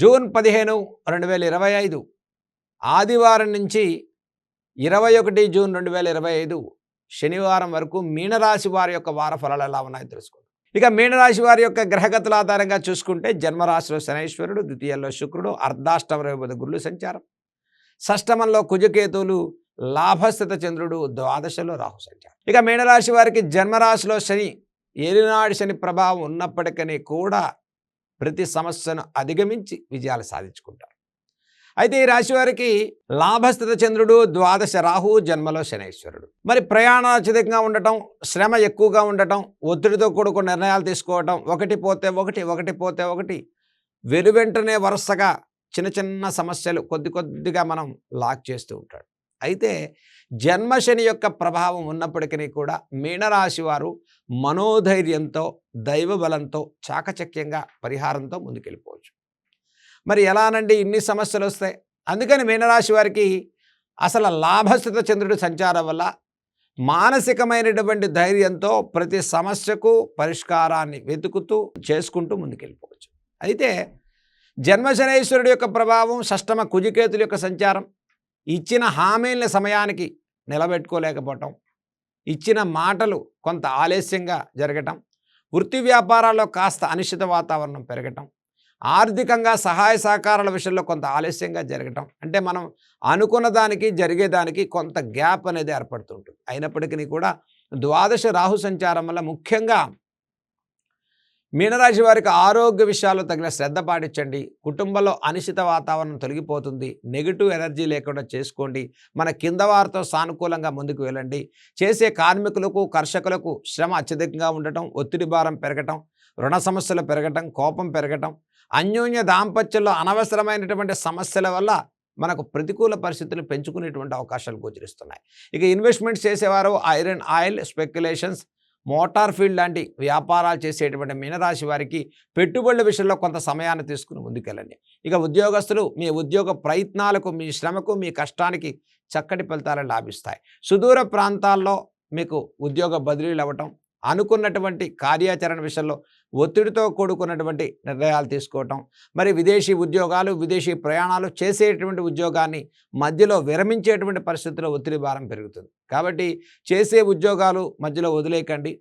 June పదిహేను రెండు వేల ఇరవై ఐదు. ఆదివారం నుంచి ఇరవై ఒకటి జూన్ రెండు వేల ఇరవై ఐదు శనివారం వరకు మీనరాశి వారి యొక్క వార ఫలాలు ఎలా ఉన్నాయో తెలుసుకోండి. ఇక మీనరాశి వారి యొక్క గ్రహగతుల ఆధారంగా చూసుకుంటే జన్మరాశిలో శనైశ్వరుడు ద్వితీయంలో శుక్రుడు అర్ధాష్టమ గురులు సంచారం. షష్టమంలో కుజకేతువులు లాభస్థిత చంద్రుడు ద్వాదశలో రాహు సంచారం. ఇక మీనరాశి వారికి జన్మరాశిలో శని ఏలినాడు శని ప్రభావం ఉన్నప్పటికీ కూడా ప్రతి సమస్యను అధిగమించి విజయాలు సాధించుకుంటారు. అయితే ఈ రాశి వారికి లాభస్థిత చంద్రుడు ద్వాదశ రాహు జన్మలో శనైశ్వరుడు. మరి ప్రయాణాలు అత్యధికంగా ఉండటం శ్రమ ఎక్కువగా ఉండటం ఒత్తిడితో కూడుకున్న నిర్ణయాలు తీసుకోవటం ఒకటి పోతే ఒకటి ఒకటి పోతే ఒకటి వెలువెంటనే వరుసగా చిన్న చిన్న సమస్యలు కొద్ది కొద్దిగా మనం లాక్ చేస్తూ ఉంటాడు. అయితే జన్మశని యొక్క ప్రభావం ఉన్నప్పటికీ కూడా మీనరాశి వారు మనోధైర్యంతో దైవబలంతో చాకచక్యంగా పరిహారంతో ముందుకెళ్ళిపోవచ్చు. మరి ఎలానండి ఇన్ని సమస్యలు వస్తాయి? అందుకని మీనరాశి వారికి అసలు లాభస్థిత చంద్రుడి సంచారం వల్ల మానసికమైనటువంటి ధైర్యంతో ప్రతి సమస్యకు పరిష్కారాన్ని వెతుకుతూ చేసుకుంటూ ముందుకెళ్ళిపోవచ్చు. అయితే జన్మశనేశ్వరుడి యొక్క ప్రభావం షష్టమ కుజికేతుల యొక్క సంచారం ఇచ్చిన హామీల సమయానికి నిలబెట్టుకోలేకపోవటం ఇచ్చిన మాటలు కొంత ఆలస్యంగా జరగటం వృత్తి వ్యాపారాల్లో కాస్త అనిశ్చిత వాతావరణం పెరగటం ఆర్థికంగా సహాయ సహకారాల విషయంలో కొంత ఆలస్యంగా జరగటం అంటే మనం అనుకున్న దానికి జరిగేదానికి కొంత గ్యాప్ అనేది ఏర్పడుతుంటుంది. అయినప్పటికీ కూడా ద్వాదశ రాహు సంచారం వల్ల ముఖ్యంగా మీనరాశి వారికి ఆరోగ్య విషయాల్లో తగిన శ్రద్ధ పాటించండి. కుటుంబంలో అనిశ్చిత వాతావరణం తొలగిపోతుంది. నెగిటివ్ ఎనర్జీ లేకుండా చేసుకోండి. మన కింద వారితో సానుకూలంగా ముందుకు వెళ్ళండి. చేసే కార్మికులకు కర్షకులకు శ్రమ అత్యధికంగా ఉండటం ఒత్తిడి భారం పెరగటం రుణ సమస్యలు పెరగటం కోపం పెరగటం అన్యోన్య దాంపత్యంలో అనవసరమైనటువంటి సమస్యల వల్ల మనకు ప్రతికూల పరిస్థితులు పెంచుకునేటువంటి అవకాశాలు గోచరిస్తున్నాయి. ఇక ఇన్వెస్ట్మెంట్స్ చేసేవారు iron oil speculations motor field లాంటి వ్యాపారాలు చేసేటువంటి మీనరాశి వారికి పెట్టుబడుల విషయంలో కొంత సమయాన్ని తీసుకుని ముందుకెళ్ళండి. ఇక ఉద్యోగస్తులు మీ ఉద్యోగ ప్రయత్నాలకు మీ శ్రమకు మీ కష్టానికి చక్కటి ఫలితాలు లాభిస్తాయి. సుదూర ప్రాంతాల్లో మీకు ఉద్యోగ బదిలీలు అవ్వటం అనుకున్నటువంటి కార్యాచరణ విషయంలో ఒత్తిడితో కూడుకున్నటువంటి నిర్ణయాలు తీసుకోవటం మరి విదేశీ ఉద్యోగాలు విదేశీ ప్రయాణాలు చేసేటువంటి ఉద్యోగాన్ని మధ్యలో విరమించేటువంటి పరిస్థితుల్లో ఒత్తిడి భారం పెరుగుతుంది. కాబట్టి చేసే ఉద్యోగాలు మధ్యలో వదిలేయకండి.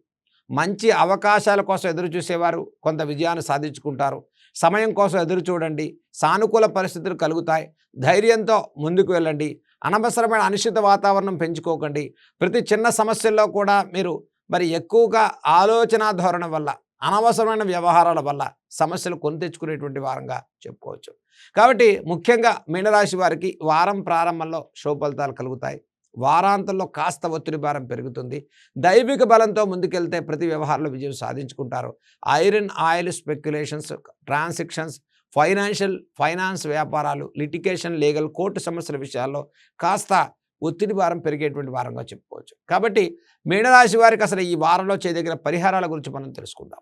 మంచి అవకాశాల కోసం ఎదురు చూసేవారు కొంత విజయాన్ని సాధించుకుంటారు. సమయం కోసం ఎదురు చూడండి. సానుకూల పరిస్థితులు కలుగుతాయి. ధైర్యంతో ముందుకు వెళ్ళండి. అనవసరమైన అనిశ్చిత వాతావరణం పెంచుకోకండి. ప్రతి చిన్న సమస్యల్లో కూడా మీరు మరి ఎక్కువగా ఆలోచన ధోరణి వల్ల అనవసరమైన వ్యవహారాల వల్ల సమస్యలు కొని తెచ్చుకునేటువంటి వారంగా చెప్పుకోవచ్చు. కాబట్టి ముఖ్యంగా మీనరాశి వారికి వారం ప్రారంభంలో శుభ ఫలితాలు కలుగుతాయి. వారాంతంలో కాస్త ఒత్తిడి భారం పెరుగుతుంది. దైవిక బలంతో ముందుకెళ్తే ప్రతి వ్యవహారంలో విజయం సాధించుకుంటారు. Iron oil speculations transactions financial finance వ్యాపారాలు లిటికేషన్ లీగల్ కోర్టు సమస్యల విషయాల్లో కాస్త ఒత్తిడి వారం పెరిగేటువంటి వారంగా చెప్పుకోవచ్చు. కాబట్టి మీనరాశి వారికి అసలు ఈ వారంలో చేయదగిన పరిహారాల గురించి మనం తెలుసుకుందాం.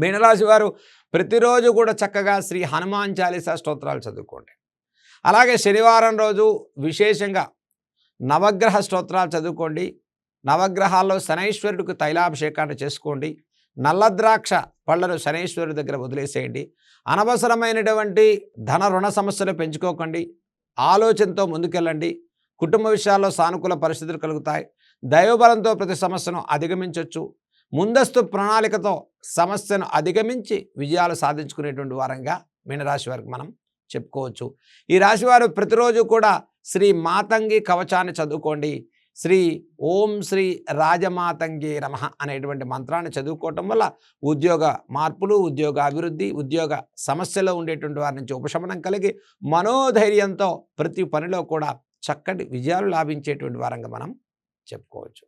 మీనరాశి వారు ప్రతిరోజు కూడా చక్కగా శ్రీ హనుమాన్ చాలీసా స్తోత్రాలు చదువుకోండి. అలాగే శనివారం రోజు విశేషంగా నవగ్రహ స్తోత్రాలు చదువుకోండి. నవగ్రహాల్లో శనైశ్వరుడికి తైలాభిషేకాన్ని చేసుకోండి. నల్లద్రాక్ష పళ్ళను శనైశ్వరుడి దగ్గర వదిలేసేయండి. అనవసరమైనటువంటి ధన రుణ సమస్యలు పెంచుకోకండి. ఆలోచనతో ముందుకెళ్ళండి. కుటుంబ విషయాల్లో సానుకూల పరిస్థితులు కలుగుతాయి. దైవబలంతో ప్రతి సమస్యను అధిగమించవచ్చు ముందస్తు ప్రణాళికతో సమస్యను అధిగమించి విజయాలు సాధించుకునేటువంటి వారంగా మీనరాశి వారికి మనం చెప్పుకోవచ్చు. ఈ రాశివారు ప్రతిరోజు కూడా శ్రీ మాతంగి కవచాన్ని చదువుకోండి. శ్రీ ఓం శ్రీ రాజమాతంగి నమ అనేటువంటి మంత్రాన్ని చదువుకోవటం వల్ల ఉద్యోగ మార్పులు ఉద్యోగ అభివృద్ధి ఉద్యోగ సమస్యలో ఉండేటువంటి వారి నుంచి ఉపశమనం కలిగి మనోధైర్యంతో ప్రతి పనిలో కూడా చక్కటి విజయాలు లాభించేటువంటి వారంగా మనం చెప్పుకోవచ్చు.